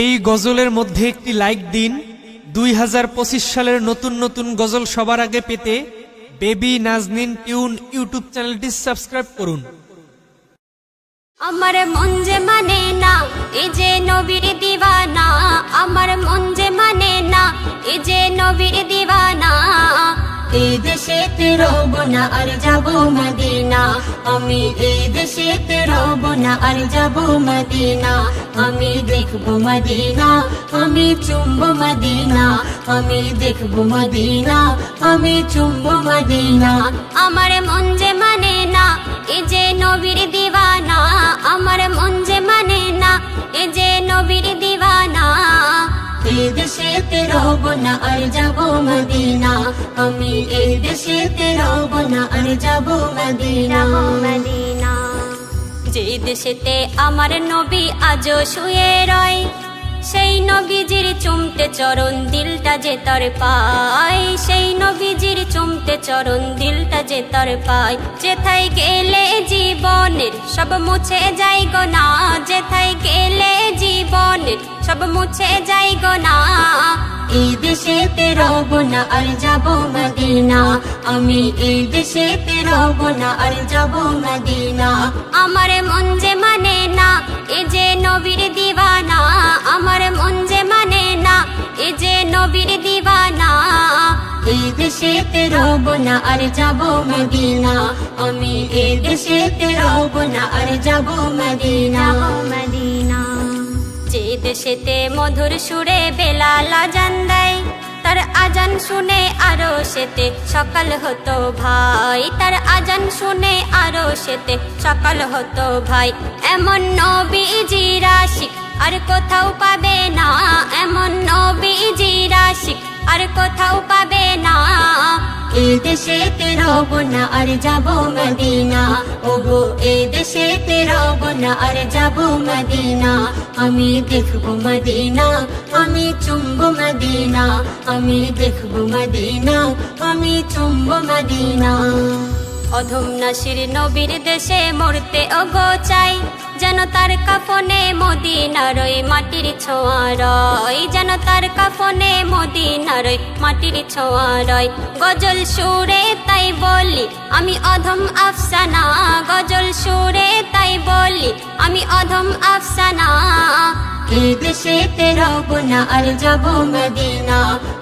এই গজলের মধ্যে একটি লাইক দিন। দুই হাজার পঁচিশ সালের নতুন নতুন গজল সবার আগে পেতে বেবি নাজনিন টিউন ইউটিউব চ্যানেলটি সাবস্ক্রাইব করুন। আমার মন যে মানে না এ যে নবীর দিওয়ানা। আমার মন যে মানে না এ যে নবীর দিওয়ানা। এই দেশেতে রব না আর যাব মদিনা। আমি এই দেশেতে রব না আর যাব মদিনা। আমি দেখব মদিনা আমি চুম্ব মদিনা। আমি দেখব মদিনা আমি চুম্ব মদিনা। আমার মন যে মানে না এ যে নবীর দিওয়ানা। আমার মন যে মানে না এ যে নবীর দিওয়ানা। এই দেশেতে রব না আর যাব মদিনা। আমি এই দেশেতে রব না আর যাব মদিনা। মদিনা। যে দেশেতে আমার নবী আজও শুয়ে রয়, সেই নবীজির চুমতে চরণ দিলটা যে তর পায়, সেই নবীজির চুমতে চরণ দিলটা যে তর পায়। যেথায় গেলে জীবনের সব মুছে যাই গো না, যেথায় গেলে জীবনের সব মুছে যাই গো না এই দেশেতে রব না, আর যাব মদিনা। আমি এই দেশেতে রব না, আর যাব মদিনা। আমার মন যে মানে না, এ যে নবীর দিওয়ানা। আমার মন যে মানে না, এ যে নবীর দিওয়ানা। এই দেশেতে না, আর যাব মদিনা। আমি এই দেশেতে না, আর যাব মদিনা। মদিনা। দেশেতে মধুর সুরে বেলাল আজান দেয়। তার আজান শুনে আরও সেতে সকাল হতো ভাই। তার আজান শুনে আরও সেতে সকাল হতো ভাই। এমন নবীজি রাশিক আর কোথাও পাবে না। এমন নবীজি রাশিক আর কোথাও পাবে না। এই দেশেতে রব না আর যাব মদিনা। ওগো, এই দেশেতে রব না আর যাব মদিনা আমি দেখব মদিনা আমি চুম্ব মদিনা আমি দেখব মদিনা আমি চুম্ব মদিনা অধম নাসির নবীর দেশে মরতে ওগো চাই যেন তার কাফনে মদিনার ওই মাটির ছোঁয়া রয় যেন তার কাফনে মদিনার ওই মাটির ছোঁয়া রয় গজল সুরে বলি আমি অধম আফসানা গজল সুরে তাই বলি আমি অধম আফসানা। এই দেশেতে রব না আর যাব মদিনা।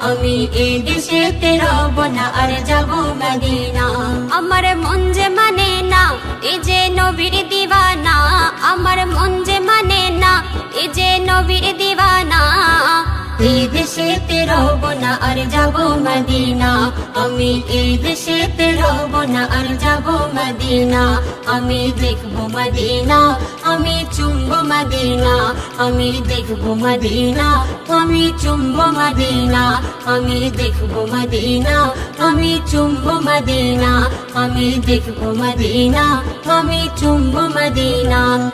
আমি এই দেশেতে রব না আর যাব মদিনা। আমার মন যে মানে না এ যে নবীর দিওয়ানা আমার মন যে মানে না এ যে নবীর দিওয়ানা আর যাব মদিনা। আমি এই দেশেতে রব না, আর যাব মদিনা। আমি দেখব মদিনা, আমি চুম্ব মদিনা। আমি দেখব মদিনা, আমি চুম্ব মদিনা। আমি দেখব মদিনা, আমি চুম্ব মদিনা। আমি দেখব মদিনা, আমি চুম্ব মদিনা।